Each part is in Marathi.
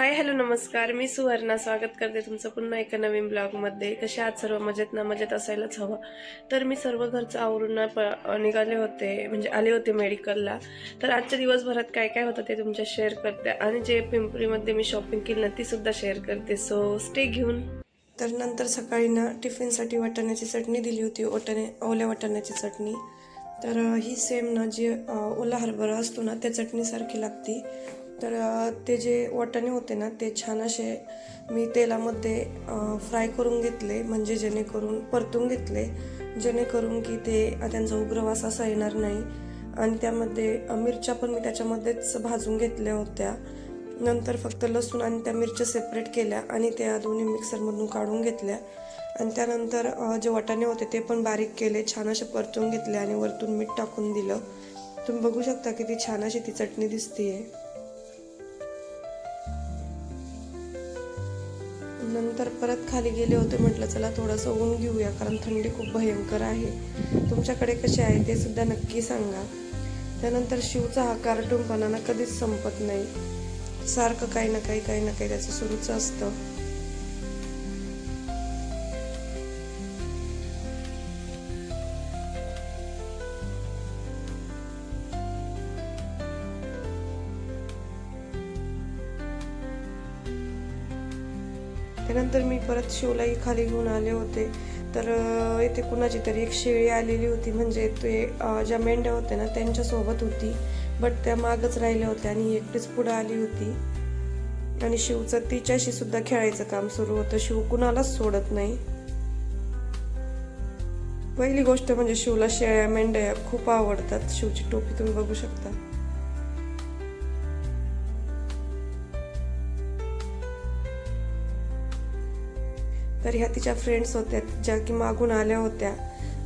हाय हॅलो नमस्कार. मी सुवर्णा. स्वागत करते तुमचं पुन्हा एका नवीन ब्लॉगमध्ये. कसे आज सर्व? मजेत ना? मजेत असायलाच हवं. तर मी सर्व घरचं आवरून प निघाले होते. म्हणजे आले होते मेडिकलला. तर आजच्या दिवसभरात काय काय होतं ते तुमच्या शेअर करते. आणि जे पिंपरीमध्ये मी शॉपिंग केली ना ती सुद्धा शेअर करते. सो स्टे घेऊन. तर नंतर सकाळी ना टिफिनसाठी वाटाण्याची चटणी दिली होती. ओटाणे ओल्या वाटाण्याची चटणी. तर ही सेम ना जी ओला हरभरा असतो ना त्या चटणीसारखी लागते. तर ते जे वाटाणे होते ना ते छान असे मी तेलामध्ये फ्राय करून घेतले. म्हणजे जेणेकरून परतून घेतले. जेणेकरून की ते त्यांचा उग्रवास असा येणार नाही. आणि त्यामध्ये मिरच्या पण मी त्याच्यामध्येच भाजून घेतल्या होत्या. नंतर फक्त लसूण आणि त्या मिरच्या सेपरेट केल्या आणि त्या दोन्ही मिक्सरमधून काढून घेतल्या. आणि त्यानंतर जे वाटाणे होते ते पण बारीक केले. छान असे परतून घेतले आणि वरतून मीठ टाकून दिलं. तुम्ही बघू शकता किती छान अशी ती चटणी दिसतीये. नंतर परत खाली गेले होते म्हटलं चला थोडंसं ऊन घेऊया कारण थंडी खूप भयंकर आहे. तुमच्याकडे कसे आहे ते सुद्धा नक्की सांगा. त्यानंतर शिवचा हा कार्टूनपणाना कधीच संपत नाही. सारखं काही ना काही काही ना काही त्याचं सुरूच असतं. त्यानंतर मी परत शिवलाही खाली घेऊन आले होते. तर इथे कुणाची तरी एक शेळी आलेली होती. म्हणजे ते ज्या मेंढ्या होत्या ना त्यांच्यासोबत होती. बट त्या मागच राहिल्या होत्या आणि एकटीच पुढं आली होती. आणि शिवचं तिच्याशी सुद्धा खेळायचं काम सुरू होतं. शिव कुणालाच सोडत नाही. पहिली गोष्ट म्हणजे शिवला शेळ्या मेंढ्या खूप आवडतात. शिवची टोपी तुम्ही बघू शकता. तर ह्या तिच्या फ्रेंड्स होत्या ज्या की मागून आल्या होत्या.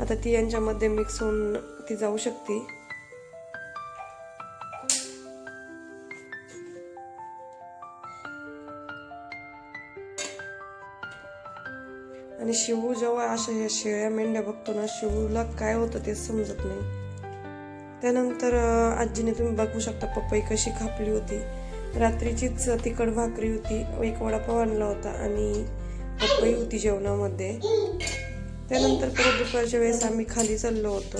आता ती यांच्यामध्ये मिक्स होऊन ती जाऊ शकते. आणि शिवू जेव्हा अशा ह्या शेळ्या मेंढ्या बघतो ना शिवूला काय होतं ते समजत नाही. त्यानंतर आजीने तुम्ही बघू शकता पपई कशी खापली होती. रात्रीचीच तिखट भाकरी होती एक वडापाव आणला होता आणि पपई होती जेवणामध्ये. त्यानंतर परत दुपारच्या वेळेस आम्ही खाली चाललो होतो.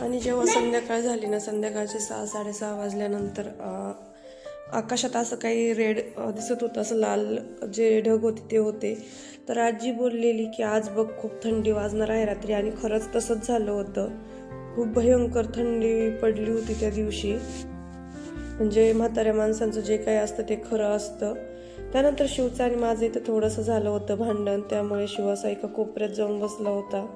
आणि जेव्हा संध्याकाळ झाली ना संध्याकाळचे सहा साडेसहा वाजल्यानंतर आकाशात असं काही रेड दिसत होतं असं लाल जे ढग होते ते होते. तर आजी बोललेली की आज बघ खूप थंडी वाजणार आहे रात्री. आणि खरंच तसंच झालं होतं. खूप भयंकर थंडी पडली होती त्या दिवशी. म्हणजे म्हाताऱ्या माणसांचं जे काही असतं ते खरं असतं. त्यानंतर शिवचं आणि माझं इथं थोडंसं झालं होतं भांडण. त्यामुळे शिव असा एका कोपऱ्यात जाऊन बसला होता.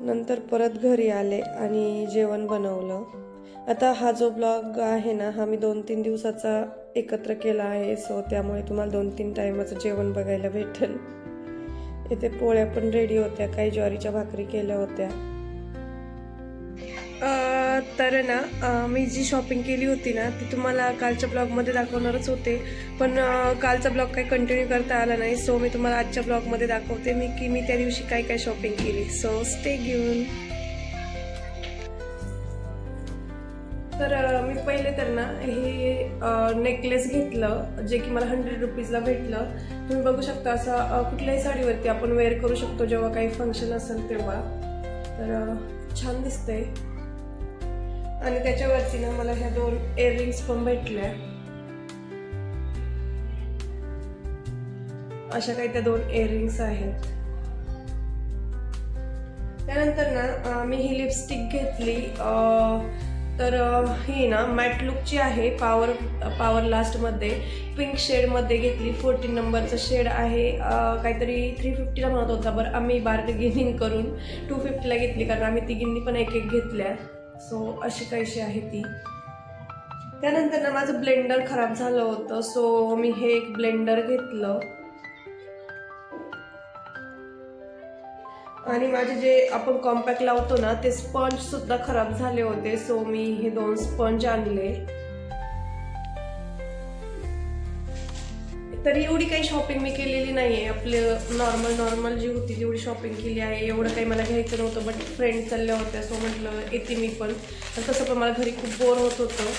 नंतर परत घरी आले आणि जेवण बनवलं. आता हा जो ब्लॉग आहे ना हा मी दोन तीन दिवसाचा एकत्र केला आहे. सो त्यामुळे तुम्हाला दोन तीन टायमाचं जेवण बघायला भेटेल. इथे पोळ्या पण रेडी होत्या काही ज्वारीच्या भाकरी केल्या होत्या. तर ना मी जी शॉपिंग केली होती ना ती तुम्हाला कालच्या ब्लॉगमध्ये दाखवणारच होते. पण कालचा ब्लॉग काही कंटिन्यू करता आला नाही सो मी तुम्हाला आजच्या ब्लॉगमध्ये दाखवते मी की मी त्या दिवशी काय काय शॉपिंग केली. सो स्टे घेऊन तर मी पहिले तर ना हे नेकलेस घेतलं जे की मला हंड्रेड रुपीजला भेटलं. तुम्ही बघू शकता असं कुठल्याही साडीवरती आपण वेअर करू शकतो जेव्हा काही फंक्शन असेल तेव्हा. तर छान दिसतंय. आणि त्याच्यावरती ना मला ह्या दोन इयरिंग्स पण भेटल्या. अशा काही त्या दोन इयरिंग्स आहेत. त्यानंतर ना मी ही लिपस्टिक घेतली तर ही ना मॅट लुकची आहे पावर पावर लास्टमध्ये पिंक शेडमध्ये घेतली. फोर्टीन नंबरचं शेड आहे. काहीतरी थ्री फिफ्टीला म्हणत होता बरं आम्ही बार्गेनिंग करून. टू फिफ्टीला घेतली कारण आम्ही तिघींनी पण एक एक घेतल्या. सो अशी काहीशी आहे ती. त्यानंतर ना माझं ब्लेंडर खराब झालं होतं. सो मी हे एक ब्लेंडर घेतलं. आणि माझे जे आपण कॉम्पॅक्ट लावतो ना ते स्पंज सुद्धा खराब झाले होते. सो मी हे दोन स्पंज आणले. तरी एवढी काही शॉपिंग मी केलेली नाही आहे आपलं नॉर्मल नॉर्मल जी होती तेवढी शॉपिंग केली आहे. एवढं काही मला घ्यायचं नव्हतं बट फ्रेंड चालल्या होत्या. सो म्हटलं येते मी पण. तर तसं पण मला घरी खूप बोर होत होतं.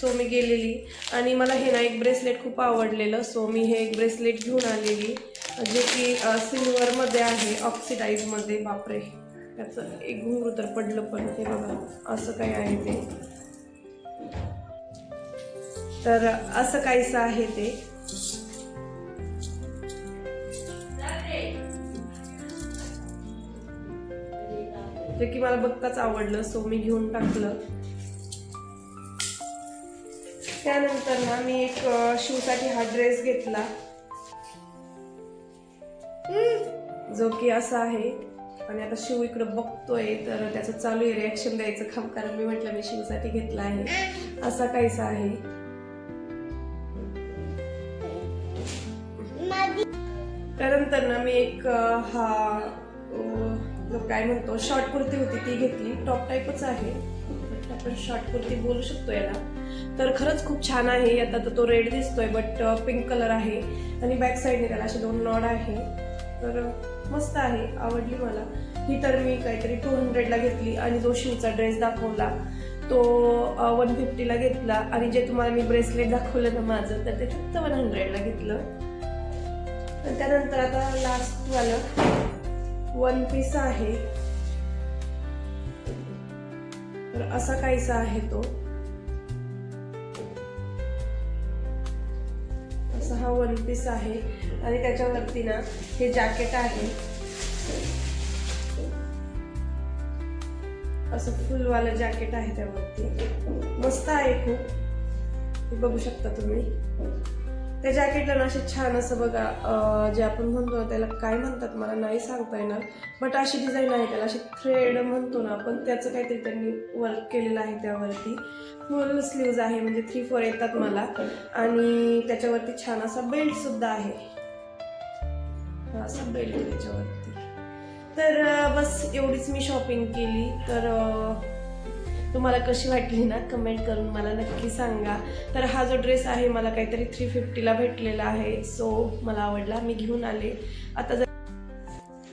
सो मी गेलेली. आणि मला हे ना एक ब्रेसलेट खूप आवडलेलं. सो मी हे एक ब्रेसलेट घेऊन आलेली. जे की सिल्वरमध्ये आहे ऑक्सिडाईजमध्ये बापरे. त्याचं एक घुंगरू तर पडलं पण ते बघा असं काही आहे ते. तर असं काहीसं आहे ते. जे की मला बघताच आवडलं सो मी घेऊन टाकलं. त्यानंतर ना मी एक शूसाठी हा ड्रेस घेतला. जो की असा आहे. आणि आता शिव इकडं बघतोय तर त्याचं चालू आहे रिॲक्शन द्यायचं काम कारण मी म्हटलं मी शिवसाठी घेतला आहे. असा काहीसा आहे. त्यानंतर ना मी एक हा जो काय म्हणतो शॉर्ट कुर्ती होती ती घेतली. टॉप टाईपच आहे. आपण शॉर्ट कुर्ती बोलू शकतो याला. तर खरंच खूप छान आहे. आता तर तो रेड दिसतोय बट पिंक कलर आहे. आणि बॅक साईडने त्याला असे दोन नॉड आहे. तर मस्त आहे आवडली मला. ही तर मी काहीतरी टू हंड्रेडला घेतली आणि जो शिवचा ड्रेस दाखवला तो वन फिफ्टीला घेतला आणि जे तुम्हाला मी ब्रेसलेट दाखवलं ना माझं तर ते फक्त वन हंड्रेडला घेतलं. त्यानंतर आता लास्ट वाला वन पीस आहे. तर असा काहीसा आहे तो. असा हा वन पीस आहे. आणि त्याच्यावरती ना हे जॅकेट आहे. असं फुलवालं जॅकेट आहे त्यावरती. मस्त आहे खूप. बघू शकता तुम्ही. त्या जॅकेटला ना असे छान असं बघा जे आपण म्हणतो ना त्याला काय म्हणतात मला नाही सांगता येणार बट अशी डिझाईन आहे त्याला अशी थ्रेड म्हणतो ना आपण त्याचं काहीतरी त्यांनी वर्क केलेलं आहे त्यावरती. फुल स्लीव्ज आहे म्हणजे थ्री फोर येतात मला. आणि त्याच्यावरती छान असा बेल्टसुद्धा आहे. हा बेल्ट त्याच्यावरती. तर बस एवढीच मी शॉपिंग केली. तर तुम्हाला कशी वाटली ना कमेंट करून मला नक्की सांगा. तर हा जो ड्रेस आहे मला काहीतरी थ्री फिफ्टीला भेटलेला आहे. सो मला आवडला. मी घेऊन आले. आता जर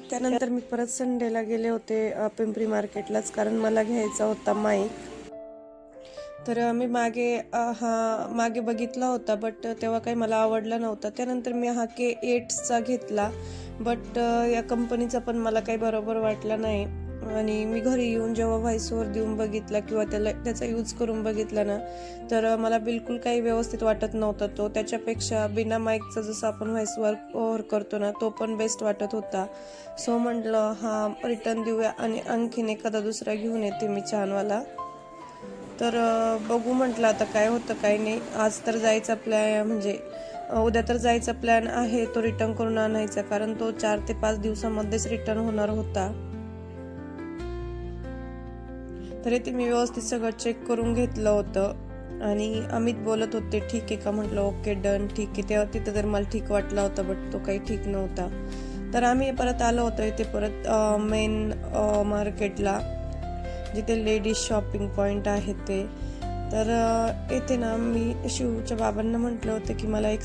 त्यानंतर मी परत संडेला गेले होते पिंपरी मार्केटलाच. कारण मला घ्यायचा होता माईक तर मी मागे हा मागे बघितला होता बट तेव्हा काही मला आवडला नव्हता. त्यानंतर मी हा के एट्सचा घेतला. बट uh, या कंपनीचा पण मला काही बरोबर वाटला नाही. आणि मी घरी येऊन जेव्हा व्हॉइसवर देऊन बघितला किंवा त्याला त्याचा यूज करून बघितला ना तर मला बिलकुल काही व्यवस्थित वाटत नव्हता. तो त्याच्यापेक्षा बिना माईकचा जसं आपण व्हॉइसवर ओव्हर करतो ना तो पण बेस्ट वाटत होता. सो म्हटलं हा रिटर्न देऊया आणि आणखीन एखादा दुसरा घेऊन येते मी छानवाला. तर बघू म्हटलं आता काय होतं काय नाही. आज तर जायचा प्लॅ म्हणजे उद्या तर जायचा प्लॅन आहे तो रिटर्न करून आणायचा कारण तो चार ते पाच दिवसामध्येच रिटर्न होणार होता. तरी ते मी व्यवस्थित सगळं चेक करून घेतलं होतं. आणि अमित बोलत होते ठीक आहे का? म्हटलं ओके डन ठीक आहे. तेव्हा तिथं तर मला ठीक वाटला होता बट तो काही ठीक नव्हता. तर आम्ही परत आलो होतो इथे परत मेन मार्केटला जिथे लेडीज शॉपिंग पॉईंट आहे ते. तर येते ना मी शिवच्या बाबांना म्हटलं होतं की मला एक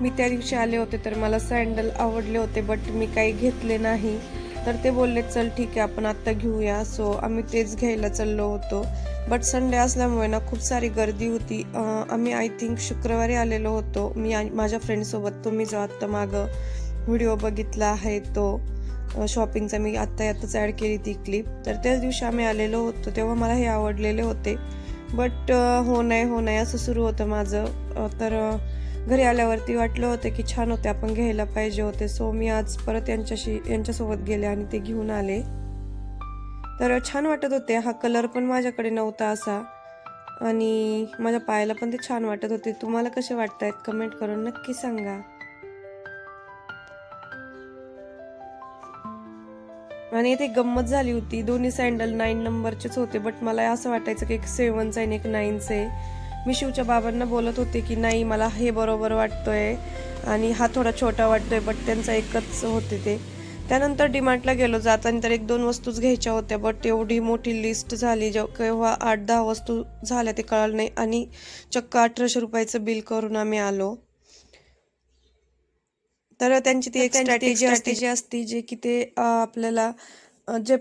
मी त्या दिवशी आले होते तर मला सँडल आवडले होते बट मी काही घेतले नाही. तर ते बोलले चल ठीक आहे आपण आत्ता घेऊया. सो आम्ही तेच घ्यायला चाललो होतो. बट संडे असल्यामुळे ना खूप सारी गर्दी होती. आम्ही आय थिंक शुक्रवारी आलेलो होतो. मी माझ्या फ्रेंडसोबत तुम्ही जो आत्ता मागं व्हिडिओ बघितला आहे तो शॉपिंगचा मी आत्ता आत्ताच ॲड केली ती क्लिप तर त्याच दिवशी आम्ही आलेलो होतो तेव्हा मला हे आवडलेले होते. बट हो नाही हो नाही असं सुरू होतं माझं. तर घरी आल्यावरती वाटलं होतं की छान होते आपण घ्यायला पाहिजे होते. सो मी आज परत यांच्याशी यांच्यासोबत गेले आणि ते घेऊन आले. तर छान वाटत होते. हा कलर पण माझ्याकडे नव्हता असा. आणि माझ्या पायाला पण ते छान वाटत होते. तुम्हाला कसे वाटत आहेत कमेंट करून नक्की सांगा. आणि इथे गंमत झाली होती. दोन्ही सँडल नाईन नंबरचेच होते बट मला असं वाटायचं की एक सेवनचा आणि एक नाईनचा आहे. मी शिवच्या बाबांना बोलत होते की नाही मला हे बरोबर वाटतोय आणि हा थोडा छोटा वाटतोय बट त्यांचा एकच होते ते. त्यानंतर डिमार्टला गेलो जाताना तर एक दोन वस्तूच घ्यायच्या होत्या बट एवढी मोठी लिस्ट झाली. जेव्हा केव्हा आठ दहा वस्तू झाल्या ते कळलं नाही आणि चक्क अठराशे रुपयाचं बिल करून आम्ही आलो. तर त्यांची ती एक स्ट्रॅटेजी असते. जी असते जे की ते आपल्याला जे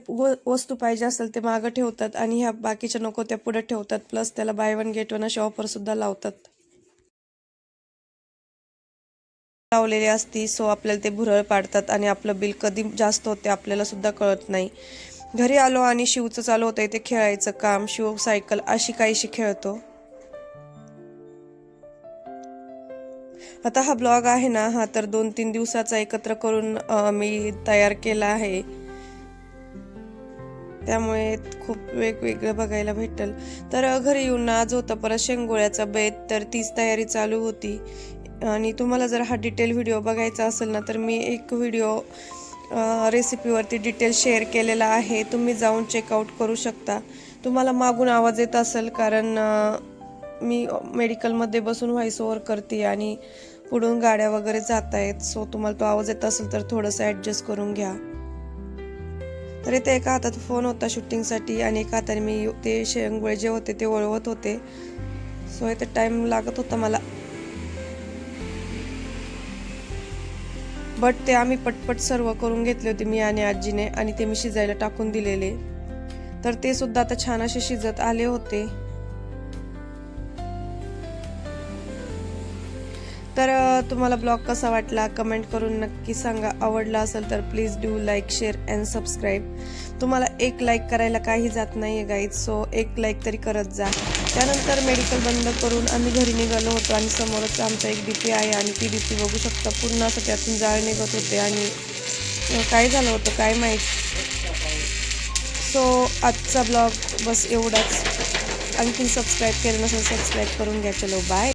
वस्तू पाहिजे असेल ते मागं ठेवतात आणि ह्या बाकीच्या नको त्या पुढे ठेवतात. प्लस त्याला बाय वन गेट वन अशी ऑफर सुद्धा लावतात. लावलेली असती सो आपल्याला ते भुरळ पाडतात आणि आपलं बिल कधी जास्त होते आपल्याला सुद्धा कळत नाही. घरी आलो आणि शिवचं चालू होतं इथे खेळायचं काम शिव सायकल अशी काहीशी खेळतो. आता हा ब्लॉग आहे ना हा तर दोन तीन दिवसाचा एकत्र करून मी तयार केला आहे. त्यामुळे खूप वेगवेगळं बघायला भेटल. तर घरी येऊन आज होतं परत शेंगोळ्याचा बेत तर तीच तयारी चालू होती. आणि तुम्हाला जर हा डिटेल व्हिडिओ बघायचा असेल ना तर मी एक व्हिडिओ रेसिपीवरती डिटेल शेअर केलेला आहे. तुम्ही जाऊन चेकआउट करू शकता. तुम्हाला मागून आवाज येत असेल कारण मी मेडिकलमध्ये बसून व्हॉइस ओव्हर करते आणि पुढून गाड्या वगैरे जात आहेत सो तुम्हाला तो आवाज येत असेल तर थोडंसं ॲडजस्ट करून घ्या. तर इथे एका हातात फोन होता शूटिंगसाठी आणि एका हाताने मी ते शेंगुळे जे होते ते वळवत होते. सो इथे टाइम लागत होता मला. बट ते आम्ही पटपट सर्व करून घेतले होते मी आणि आजीने आणि ते मी शिजायला टाकून दिलेले. तर ते सुद्धा आता छान असे शिजत आले होते. तर तुम्हाला ब्लॉग कसा वाटला कमेंट करून नक्की सांगा. आवडला असेल तर please do like share and subscribe तुम्हाला एक लाईक करायला काही जात नाही आहे गाईज सो एक लाईक तरी करत जा. त्यानंतर मेडिकल बंद करून आम्ही घरी निघालो होतो आणि समोरच आमचा एक डीपी आहे आणि ती डीपी बघू शकता. पूर्ण असं त्यातून जाळ निघत होते आणि काय झालं होतं काय माहीत? सो आजचा ब्लॉग बस एवढाच. आणखी सबस्क्राईब केलं नसेल सबस्क्राईब करून घ्या. चलो बाय